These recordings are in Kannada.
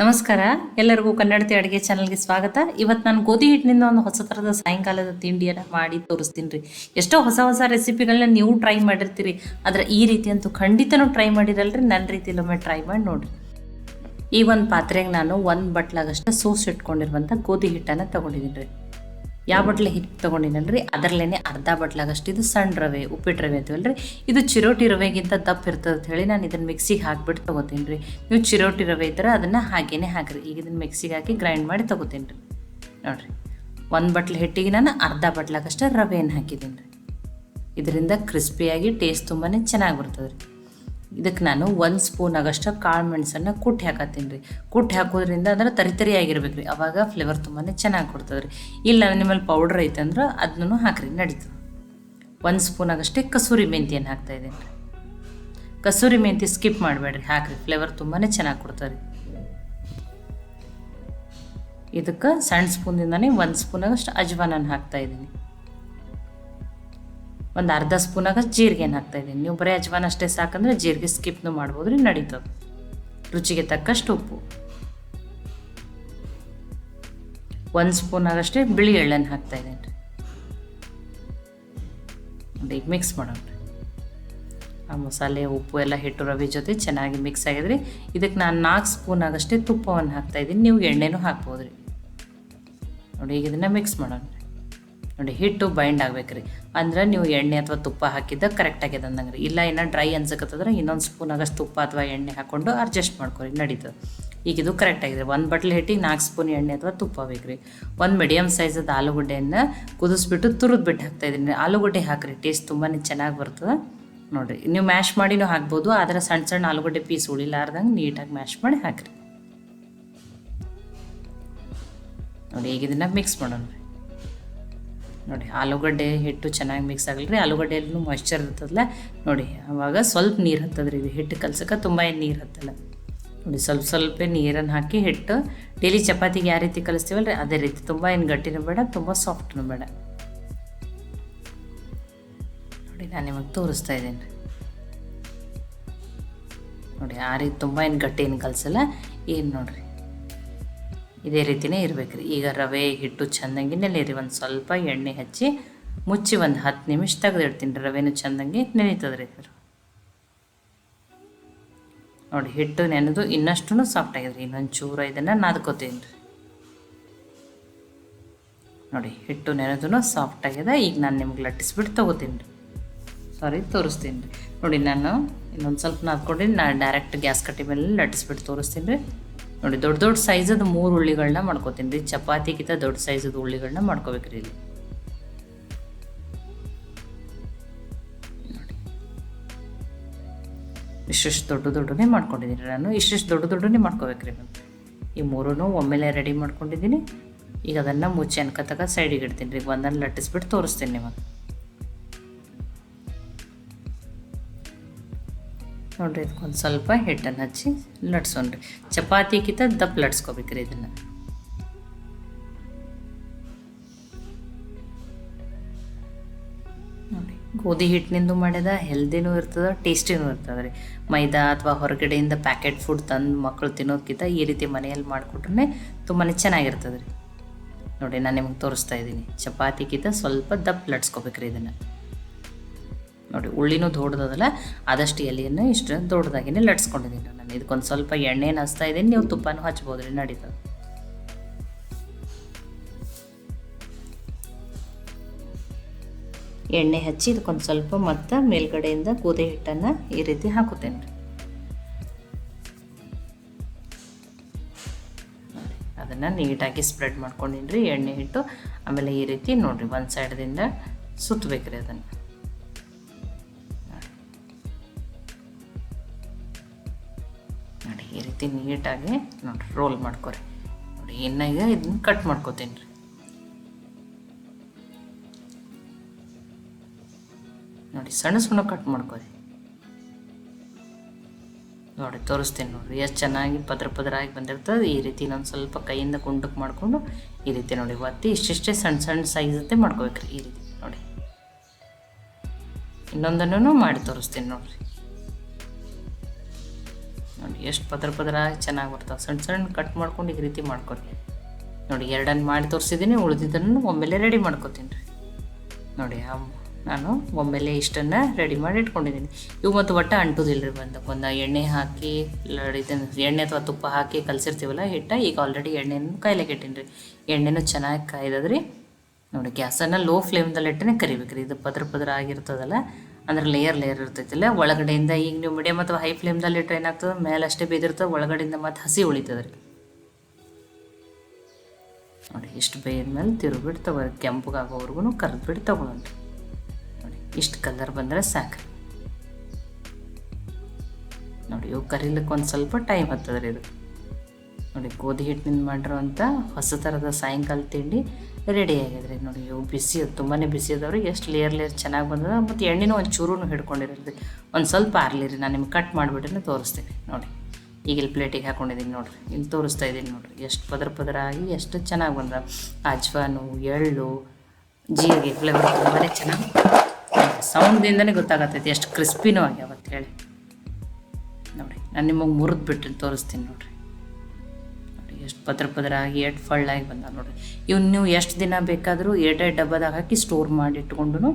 ನಮಸ್ಕಾರ. ಎಲ್ಲರಿಗೂ ಕನ್ನಡತಿ ಅಡುಗೆ ಚಾನಲ್ಗೆ ಸ್ವಾಗತ. ಇವತ್ತು ನಾನು ಗೋಧಿ ಹಿಟ್ಟಿನಿಂದ ಒಂದು ಹೊಸ ಥರದ ಸಾಯಂಕಾಲದ ತಿಂಡಿಯನ್ನು ಮಾಡಿ ತೋರಿಸ್ತೀನಿ ರೀ. ಎಷ್ಟೋ ಹೊಸ ಹೊಸ ರೆಸಿಪಿಗಳನ್ನ ನೀವು ಟ್ರೈ ಮಾಡಿರ್ತೀರಿ. ಆದರೆ ಈ ರೀತಿ ಅಂತೂ ಖಂಡಿತನೂ ಟ್ರೈ ಮಾಡಿರಲ್ರಿ. ನನ್ನ ರೀತಿಯಲ್ಲಿ ಒಮ್ಮೆ ಟ್ರೈ ಮಾಡಿ ನೋಡಿರಿ. ಈ ಒಂದು ಪಾತ್ರೆಗೆ ನಾನು ಒಂದು ಬಟ್ಲಾಗಷ್ಟು ಸೋಸ್ ಇಟ್ಕೊಂಡಿರುವಂಥ ಗೋಧಿ ಹಿಟ್ಟನ್ನು ತೊಗೊಂಡಿದ್ದೀನಿ ರೀ ಯಾವ ಬಟ್ಲೆ ಹಿಟ್ಟು ತೊಗೊಂಡಿನಲ್ರಿ? ಅದರಲ್ಲೇ ಅರ್ಧ ಬಟ್ಲಾಗಷ್ಟು ಇದು ಸಣ್ಣ ರವೆ ಉಪ್ಪಿಟ್ಟು ರವೆ ಅಂತೀವಲ್ರಿ ಇದು ಚಿರೋಟಿ ರವೆಗಿಂತ ದಪ್ಪ ಇರ್ತದೆ ಅಂತ ಹೇಳಿ ನಾನು ಇದನ್ನು ಮಿಕ್ಸಿಗೆ ಹಾಕ್ಬಿಟ್ಟು ತೊಗೋತೀನಿ ರೀ ನೀವು ಚಿರೋಟಿ ರವೆ ಇದ್ರೆ ಅದನ್ನು ಹಾಗೇನೆ ಹಾಕಿರಿ. ಈಗ ಇದನ್ನು ಮಿಕ್ಸಿಗೆ ಹಾಕಿ ಗ್ರೈಂಡ್ ಮಾಡಿ ತೊಗೋತೀನಿ ರೀ ನೋಡಿರಿ. ಒಂದು ಬಟ್ಲೆ ಹಿಟ್ಟಿಗೆ ನಾನು ಅರ್ಧ ಬಟ್ಲಾಗಷ್ಟೇ ರವೆಯನ್ನು ಹಾಕಿದ್ದೀನಿ ರೀ ಇದರಿಂದ ಕ್ರಿಸ್ಪಿಯಾಗಿ ಟೇಸ್ಟ್ ತುಂಬಾ ಚೆನ್ನಾಗಿ ಬರ್ತದೆ ರೀ ಇದಕ್ಕೆ ನಾನು ಒಂದು ಸ್ಪೂನ್ ಆಗಷ್ಟು ಕಾಳು ಮೆಣಸನ್ನು ಕುಟ್ಟಿ ಹಾಕತ್ತೀನಿ ರೀ. ಕುಟ್ಟಿ ಹಾಕೋದ್ರಿಂದ ಅಂದ್ರೆ ತರಿ ತರಿ ಆಗಿರ್ಬೇಕು ರೀ ಅವಾಗ ಫ್ಲೇವರ್ ತುಂಬಾ ಚೆನ್ನಾಗಿ ಕೊಡ್ತದೆ ರೀ ಇಲ್ಲ ನಿಮ್ಮಲ್ಲಿ ಪೌಡ್ರ್ ಐತೆ ಅಂದ್ರೆ ಅದನ್ನು ಹಾಕ್ರಿ ನಡೀತದೆ ಒಂದು ಸ್ಪೂನ್ ಆಗಷ್ಟೇ ಕಸೂರಿ ಮೆಂತಿಯನ್ನು ಹಾಕ್ತಾಯಿದ್ದೀನಿ ರೀ ಕಸೂರಿ ಮೆಂತಿ ಸ್ಕಿಪ್ ಮಾಡಬೇಡ್ರಿ, ಹಾಕ್ರಿ. ಫ್ಲೇವರ್ ತುಂಬಾ ಚೆನ್ನಾಗಿ ಕೊಡ್ತಾರೆ ಇದಕ್ಕೆ ಸಣ್ಣ ಸ್ಪೂನಿಂದನೇ ಒಂದು ಸ್ಪೂನಾಗಷ್ಟು ಅಜ್ವಾನನ್ನು ಹಾಕ್ತಾಯಿದ್ದೀನಿ ಒಂದು ಅರ್ಧ ಸ್ಪೂನಾಗ ಜೀರಿಗೆನ ಹಾಕ್ತಾಯಿದ್ದೀನಿ ನೀವು ಬರೀ ಅಜ್ವಾನ ಅಷ್ಟೇ ಸಾಕಂದರೆ ಜೀರಿಗೆ ಸ್ಕಿಪ್ನು ಮಾಡ್ಬೋದು ರೀ, ನಡೀತದೆ. ರುಚಿಗೆ ತಕ್ಕಷ್ಟು ಉಪ್ಪು. ಒಂದು ಸ್ಪೂನ್ ಆಗಷ್ಟೇ ಬಿಳಿ ಎಳ್ಳನ್ನು ಹಾಕ್ತಾಯಿದ್ದೀನಿ ರೀ. ನೋಡಿ, ಈಗ ಮಿಕ್ಸ್ ಮಾಡೋಣ ರೀ. ಆ ಮಸಾಲೆ, ಉಪ್ಪು ಎಲ್ಲ ಹಿಟ್ಟು ರವಿ ಜೊತೆ ಚೆನ್ನಾಗಿ ಮಿಕ್ಸ್ ಆಗಿದ್ರಿ ಇದಕ್ಕೆ ನಾನು ನಾಲ್ಕು ಸ್ಪೂನ್ ಆಗಷ್ಟೇ ತುಪ್ಪವನ್ನು ಹಾಕ್ತಾಯಿದ್ದೀನಿ ನೀವು ಎಣ್ಣೆನೂ ಹಾಕ್ಬೋದು ರೀ. ನೋಡಿ, ಈಗ ಇದನ್ನು ಮಿಕ್ಸ್ ಮಾಡೋಣ. ರೀ ನೋಡಿ ಹಿಟ್ಟು ಬೈಂಡ್ ಆಗ್ಬೇಕು ರೀ ಅಂದ್ರೆ ನೀವು ಎಣ್ಣೆ ಅಥವಾ ತುಪ್ಪ ಹಾಕಿದ್ದ ಕರೆಕ್ಟ್ ಆಗ್ಯದ ಅಂದಂಗೆ ರೀ ಇಲ್ಲ ಏನೋ ಡ್ರೈ ಅನ್ಸಕತ್ತಂದ್ರೆ ಇನ್ನೊಂದು ಸ್ಪೂನ್ ಆಗಷ್ಟು ತುಪ್ಪ ಅಥವಾ ಎಣ್ಣೆ ಹಾಕ್ಕೊಂಡು ಅಡ್ಜಸ್ಟ್ ಮಾಡ್ಕೊರಿ, ನಡೀತದೆ. ಈಗ ಇದು ಕರೆಕ್ಟ್ ಆಗಿದೆ. ಒಂದು ಬಟ್ಲ್ ಹಿಟ್ಟಿಗೆ ನಾಲ್ಕು ಸ್ಪೂನ್ ಎಣ್ಣೆ ಅಥವಾ ತುಪ್ಪ ಬೇಕು ರೀ ಒಂದು ಮೀಡಿಯಮ್ ಸೈಜದ ಆಲೂಗಡ್ಡೆಯನ್ನು ಕುದಿಸ್ಬಿಟ್ಟು ಬಿಟ್ಟು ಹಾಕ್ತಾಯಿದ್ದೀನಿ ಆಲೂಗಡ್ಡೆ ಹಾಕಿರಿ ಟೇಸ್ಟ್ ತುಂಬಾ ಚೆನ್ನಾಗಿ ಬರ್ತದೆ. ನೋಡಿರಿ, ನೀವು ಮ್ಯಾಶ್ ಮಾಡಿನೂ ಹಾಕ್ಬೋದು, ಆದರೆ ಸಣ್ಣ ಸಣ್ಣ ಆಲೂಗಡ್ಡೆ ಪೀಸ್ ಉಳಿಲಾರ್ದಂಗೆ ನೀಟಾಗಿ ಮ್ಯಾಶ್ ಮಾಡಿ ಹಾಕಿರಿ. ನೋಡಿ, ಈಗ ಇದನ್ನು ಮಿಕ್ಸ್ ಮಾಡೋಣ. ನೋಡಿ, ಆಲೂಗಡ್ಡೆ ಹಿಟ್ಟು ಚೆನ್ನಾಗಿ ಮಿಕ್ಸ್ ಆಗಲ್ಲ ರೀ ಆಲೂಗಡ್ಡೆಯಲ್ಲೂ ಮಾಯ್ಶ್ಚರ್ ಇರ್ತದಲ್ಲ, ನೋಡಿ ಆವಾಗ ಸ್ವಲ್ಪ ನೀರು ಹತ್ತದ್ರಿ ಇದು ಹಿಟ್ಟು ಕಲ್ಸಕ್ಕೆ ತುಂಬ ಏನು ನೀರು ಹತ್ತಲ್ಲ. ನೋಡಿ, ಸ್ವಲ್ಪ ಸ್ವಲ್ಪ ನೀರನ್ನು ಹಾಕಿ ಹಿಟ್ಟು ಡೈಲಿ ಚಪಾತಿಗೆ ಯಾವ ರೀತಿ ಕಲಿಸ್ತೀವಲ್ಲ ರೀ ಅದೇ ರೀತಿ, ತುಂಬ ಏನು ಗಟ್ಟಿನೂ ಬೇಡ, ತುಂಬ ಸಾಫ್ಟ್ನೂ ಬೇಡ. ನೋಡಿ, ನಾನು ನಿಮಗೆ ತೋರಿಸ್ತಾ ಇದ್ದೀನಿ. ನೋಡಿ, ಆ ರೀತಿ ತುಂಬ ಏನು ಗಟ್ಟಿ ಏನು ಕಲಿಸಲ್ಲ, ಏನು ನೋಡಿರಿ. ಇದೇ ಇರಬೇಕು ರೀ ಈಗ ರವೆ, ಹಿಟ್ಟು, ಚೆಂದಂಗೆ ನೆನೆಯಿರಿ ಒಂದು ಸ್ವಲ್ಪ ಎಣ್ಣೆ ಹಚ್ಚಿ ಮುಚ್ಚಿ ಒಂದು ಹತ್ತು ನಿಮಿಷ ತೆಗೆದಿಡ್ತೀನಿ ರೀ. ರವೆನೂ ಚೆಂದಂಗೆ ನೆನೀತದೆ ರೀ ನೋಡಿ, ಹಿಟ್ಟು ನೆನೆದು ಇನ್ನಷ್ಟು ಸಾಫ್ಟ್ ಆಗಿದೆ ರೀ ಇನ್ನೊಂದು ಚೂರ ಇದನ್ನು ನಾದ್ಕೋತೀನಿ ರೀ. ನೋಡಿ, ಹಿಟ್ಟು ನೆನೆದು ಸಾಫ್ಟ್ ಆಗಿದೆ. ಈಗ ನಾನು ನಿಮ್ಗೆ ಲಟ್ಟಿಸ್ಬಿಟ್ಟು ತೊಗೋತೀನಿ ರೀ. ಸಾರಿ ತೋರಿಸ್ತೀನಿ ರೀ. ನೋಡಿ, ನಾನು ಇನ್ನೊಂದು ಸ್ವಲ್ಪ ನಾದ್ಕೊಂಡ್ರಿ. ನಾನು ಡೈರೆಕ್ಟ್ ಗ್ಯಾಸ್ ಕಟ್ಟಿ ಮೇಲೆ ಲಟ್ಟಿಸ್ಬಿಟ್ಟು ತೋರಿಸ್ತೀನಿ ರೀ. ನೋಡಿ, ದೊಡ್ಡ ದೊಡ್ಡ ಸೈಜದ ಮೂರು ಉಳ್ಳಿಗಳನ್ನ ಮಾಡ್ಕೋತೀನಿ. ರೀ ಚಪಾತಿಗಿಂತ ದೊಡ್ಡ ಸೈಜದ ಉಳ್ಳಿಗಳನ್ನ ಮಾಡ್ಕೋಬೇಕ್ರಿ ಇಲ್ಲಿ. ಇಷ್ಟಿಷ್ಟು ದೊಡ್ಡ ದೊಡ್ಡನೇ ಮಾಡ್ಕೊಂಡಿದ್ದೀನಿ ನಾನು. ಇಷ್ಟಿಷ್ಟು ದೊಡ್ಡ ದೊಡ್ಡನೇ ಮಾಡ್ಕೋಬೇಕ್ರಿ ರೀ ಈ ಮೂರೂ ಒಮ್ಮೆಲೆ ರೆಡಿ ಮಾಡ್ಕೊಂಡಿದ್ದೀನಿ ಈಗ ಅದನ್ನು ಮುಚ್ಚಿ ಅನ್ಕತಕ ಸೈಡಿಗೆ ಇಡ್ತೀನಿ. ರೀ ಒಂದನ್ನು ಲಟ್ಟಿಸ್ಬಿಟ್ಟು ತೋರಿಸ್ತೀನಿ ನಿಮಗೆ. ನೋಡಿರಿ, ಇದಕ್ಕೊಂದು ಸ್ವಲ್ಪ ಹಿಟ್ಟನ್ನು ಹಚ್ಚಿ ಚಪಾತಿ ಚಪಾತಿಗಿಂತ ದಪ್ಪ ಲಟ್ಸ್ಕೊಬೇಕ್ರಿ ಇದನ್ನು. ನೋಡಿ ಗೋಧಿ ಹಿಟ್ಟಿನಿಂದ ಮಾಡಿದ ಹೆಲ್ದಿನೂ ಇರ್ತದೆ, ಟೇಸ್ಟಿನೂ ಇರ್ತದೆ ರೀ ಮೈದಾ ಅಥವಾ ಹೊರಗಡೆಯಿಂದ ಪ್ಯಾಕೆಟ್ ಫುಡ್ ತಂದು ಮಕ್ಕಳು ತಿನ್ನೋದಕ್ಕಿಂತ ಈ ರೀತಿ ಮನೆಯಲ್ಲಿ ಮಾಡಿಕೊಟ್ರೆ ತುಂಬಾ ಚೆನ್ನಾಗಿರ್ತದೆ ರೀ ನೋಡಿ ನಾನು ನಿಮಗೆ ತೋರಿಸ್ತಾ ಇದ್ದೀನಿ. ಚಪಾತಿಗಿಂತ ಸ್ವಲ್ಪ ದಪ್ಪ ಲಟ್ಸ್ಕೊಬೇಕ್ರಿ ಇದನ್ನು. ನೋಡಿ, ಉಳ್ಳಿನೂ ದೊಡ್ಡದಲ್ಲ ಆದಷ್ಟು ಎಲೆಯನ್ನು ಇಷ್ಟು ದೊಡ್ಡದಾಗಿನೇ ಲಟ್ಸ್ಕೊಂಡಿದ್ದೀನಿ ನಾನು. ಇದಕ್ಕೊಂದು ಸ್ವಲ್ಪ ಎಣ್ಣೆನ ಹಚ್ತಾ ಇದ್ದೀನಿ, ನೀವು ತುಪ್ಪನೂ ಹಚ್ಬೋದು ರೀ ನಡೀತದೆ. ಎಣ್ಣೆ ಹಚ್ಚಿ ಇದಕ್ಕೊಂದು ಸ್ವಲ್ಪ ಮತ್ತು ಮೇಲ್ಗಡೆಯಿಂದ ಗೋಧಿ ಹಿಟ್ಟನ್ನು ಈ ರೀತಿ ಹಾಕುತ್ತೇನೆ ರೀ. ಅದನ್ನು ನೀಟಾಗಿ ಸ್ಪ್ರೆಡ್ ಮಾಡ್ಕೊಂಡಿನಿ ರೀ, ಎಣ್ಣೆ ಹಿಟ್ಟು. ಆಮೇಲೆ ಈ ರೀತಿ ನೋಡಿರಿ, ಒಂದು ಸೈಡ್ದಿಂದ ಸುತ್ತಬೇಕು ರೀ ಅದನ್ನು. ಈ ರೀತಿ ನೀಟಾಗಿ ನೋಡಿರಿ ರೋಲ್ ಮಾಡ್ಕೊರಿ. ನೋಡಿ ಇದನ್ನ ಕಟ್ ಮಾಡ್ಕೋತೀನಿ ರೀ. ನೋಡಿ, ಸಣ್ಣ ಸಣ್ಣ ಕಟ್ ಮಾಡ್ಕೋರಿ. ನೋಡಿ, ತೋರಿಸ್ತೀನಿ ನೋಡಿರಿ, ಎಷ್ಟು ಚೆನ್ನಾಗಿ ಪದ್ರ ಪದರಾಗಿ ಬಂದಿರ್ತದೆ. ಈ ರೀತಿ ನಾನು ಸ್ವಲ್ಪ ಕೈಯಿಂದ ಕುಂಡಕ್ಕೆ ಮಾಡಿಕೊಂಡು ಈ ರೀತಿ ನೋಡಿ, ಒತ್ತಿ ಇಷ್ಟಿಷ್ಟೇ ಸಣ್ಣ ಸಣ್ಣ ಸೈಜತ್ತೆ ಮಾಡ್ಕೋಬೇಕ್ರಿ ಈ ರೀತಿ. ನೋಡಿ ಇನ್ನೊಂದನ್ನು ಮಾಡಿ ತೋರಿಸ್ತೀನಿ ನೋಡಿರಿ. ಎಷ್ಟು ಪದರ ಪದರ ಚೆನ್ನಾಗಿ ಬರ್ತಾವೆ. ಸಣ್ಣ ಸಣ್ಣ ಕಟ್ ಮಾಡ್ಕೊಂಡು ಈ ರೀತಿ ಮಾಡ್ಕೊರಿ. ನೋಡಿ ಎರಡನ್ನು ಮಾಡಿ ತೋರಿಸಿದ್ದೀನಿ ಉಳಿದಿದ್ದನ್ನು ಒಮ್ಮೆಲೆ ರೆಡಿ ಮಾಡ್ಕೊತೀನಿ ರೀ. ನೋಡಿ ನಾನು ಒಮ್ಮೆಲೆ ಇಷ್ಟನ್ನು ರೆಡಿ ಮಾಡಿ ಇಟ್ಕೊಂಡಿದ್ದೀನಿ ಇವು ಮತ್ತು ಒಟ್ಟು ಅಂಟುದಿಲ್ಲ ರೀ ಬಂದು. ಒಂದು ಎಣ್ಣೆ ಹಾಕಿ ಇದನ್ನು ಎಣ್ಣೆ ಅಥವಾ ತುಪ್ಪ ಹಾಕಿ ಕಲಸಿರ್ತೀವಲ್ಲ ಹಿಟ್ಟ, ಈಗ ಆಲ್ರೆಡಿ ಎಣ್ಣೆನೂ ಕಾಯ್ಲಿಕ್ಕೆ ಇಟ್ಟೀನಿ ರೀ. ಎಣ್ಣೆನೂ ಚೆನ್ನಾಗಿ ಕಾಯ್ದದ್ರಿ. ನೋಡಿ, ಗ್ಯಾಸನ್ನು ಲೋ ಫ್ಲೇಮ್ದಲ್ಲಿ ಇಟ್ಟನೆ ಕರಿಬೇಕು ರೀ ಇದು ಪದ್ರ ಪದ್ರ ಆಗಿರ್ತದಲ್ಲ ಅಂದ್ರೆ ಲೇಯರ್ ಲೇಯರ್ ಇರ್ತೈತಿಲ್ಲ, ಒಳಗಡೆಯಿಂದ ಈಗ ನೀವು ಮೀಡಿಯಮ್ ಅಥವಾ ಹೈ ಫ್ಲೇಮ್ದಲ್ಲಿ ಇಟ್ಟರೆ ಏನಾಗ್ತದೆ ಮೇಲೆ ಅಷ್ಟೇ ಬೇದಿರ್ತದೆ ಒಳಗಡೆಯಿಂದ ಮತ್ತು ಹಸಿ ಉಳಿತದೆ ರೀ. ನೋಡಿ, ಇಷ್ಟು ಬೇಯ್ದ್ಮೇಲೆ ತಿರುಗಿಬಿಟ್ಟು ತಗೋ ಕೆಂಪಗಾಗೋವರೆಗೂ ಕರೆದ್ಬಿಟ್ಟು ತಗೊಳ್ಳಿ ನೋಡಿ, ಇಷ್ಟು ಕಲರ್ ಬಂದರೆ ಸಾಕು ನೋಡಿ, ಇವು ಕರೀಲಿಕ್ಕೆ ಒಂದು ಸ್ವಲ್ಪ ಟೈಮ್ ಹತ್ತದ ರೀ ಇದು. ನೋಡಿ, ಗೋಧಿ ಹಿಟ್ಟಿನಿಂದ ಮಾಡಿರೋಂಥ ಹೊಸ ಥರದ ಸಾಯಂಕಾಲ ತಿಂಡಿ ರೆಡಿ ಆಗಿದೆ ರೀ ನೋಡಿ, ಇವು ಬಿಸಿ ತುಂಬಾ ಬಿಸಿ ಅದಾವ್ರಿ. ಎಷ್ಟು ಲೇಯರ್ ಲೇಯರ್ ಚೆನ್ನಾಗಿ ಬಂದದ. ಮತ್ತು ಎಣ್ಣೆನೂ ಒಂದು ಚೂರು ಹಿಡ್ಕೊಂಡಿರೋದು ಒಂದು ಸ್ವಲ್ಪ ಆರ್ಲಿ ರೀ, ನಾನು ನಿಮ್ಗೆ ಕಟ್ ಮಾಡಿಬಿಟ್ರೆ ತೋರಿಸ್ತೀನಿ. ನೋಡಿ ಈಗ ಇಲ್ಲಿ ಪ್ಲೇಟಿಗೆ ಹಾಕೊಂಡಿದ್ದೀನಿ ನೋಡಿರಿ. ಇಲ್ಲಿ ತೋರಿಸ್ತಾ ಇದ್ದೀನಿ ನೋಡಿರಿ. ಎಷ್ಟು ಪದರ ಪದರ ಆಗಿ ಎಷ್ಟು ಚೆನ್ನಾಗಿ ಬಂದ. ಅಜ್ವಾನು, ಎಳ್ಳು, ಜೀರಿಗೆ ಫ್ಲೇವರ್ ತುಂಬಾ ಚೆನ್ನಾಗಿ ಸೌಂಡ್ದಿಂದನೇ ಗೊತ್ತಾಗತ್ತೈತಿ, ಎಷ್ಟು ಕ್ರಿಸ್ಪಿನೂ ಅಂತ ಹೇಳಿ. ನೋಡಿ, ನಾನು ನಿಮಗೆ ಮುರಿದು ಬಿಟ್ಟು ತೋರಿಸ್ತೀನಿ ನೋಡಿರಿ. ನೋಡಿ ಎಷ್ಟು ಪದ್ರ ಪದ್ರ ಆಗಿ ಎಷ್ಟು ಫಳ್ಳಾಗಿ ಬಂದ ನೋಡಿರಿ. ಇವ್ನು ನೀವು ಎಷ್ಟು ದಿನ ಬೇಕಾದರೂ ಏಟೆಡ್ ಡಬ್ಬದಾಗ ಹಾಕಿ ಸ್ಟೋರ್ ಮಾಡಿ ಇಟ್ಕೊಂಡು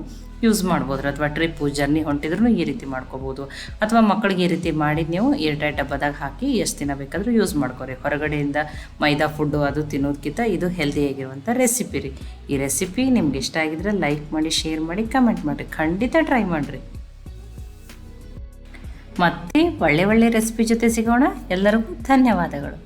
ಯೂಸ್ ಮಾಡ್ಬೋದು ಅಥವಾ ಟ್ರಿಪ್ಪು ಜರ್ನಿ ಹೊಂಟಿದ್ರು ಈ ರೀತಿ ಮಾಡ್ಕೋಬೋದು. ಅಥವಾ ಮಕ್ಕಳಿಗೆ ಈ ರೀತಿ ಮಾಡಿ ನೀವು ಏರ್ಟೈಟ್ ಡಬ್ಬದಾಗ ಹಾಕಿ ಎಷ್ಟು ದಿನ ಬೇಕಾದರೂ ಯೂಸ್ ಮಾಡ್ಕೊರಿ. ಹೊರಗಡೆಯಿಂದ ಮೈದಾ ಫುಡ್ಡು ಅದು ತಿನ್ನೋದಕ್ಕಿಂತ ಇದು ಹೆಲ್ದಿಯಾಗಿರುವಂಥ ರೆಸಿಪಿ ರೀ. ಈ ರೆಸಿಪಿ ನಿಮ್ಗೆ ಇಷ್ಟ ಆಗಿದ್ರೆ ಲೈಕ್ ಮಾಡಿ ಶೇರ್ ಮಾಡಿ ಕಮೆಂಟ್ ಮಾಡಿರಿ. ಖಂಡಿತ ಟ್ರೈ ಮಾಡಿರಿ. ಮತ್ತೆ ಒಳ್ಳೆ ಒಳ್ಳೆ ರೆಸಿಪಿ ಜೊತೆ ಸಿಗೋಣ. ಎಲ್ಲರಿಗೂ ಧನ್ಯವಾದಗಳು.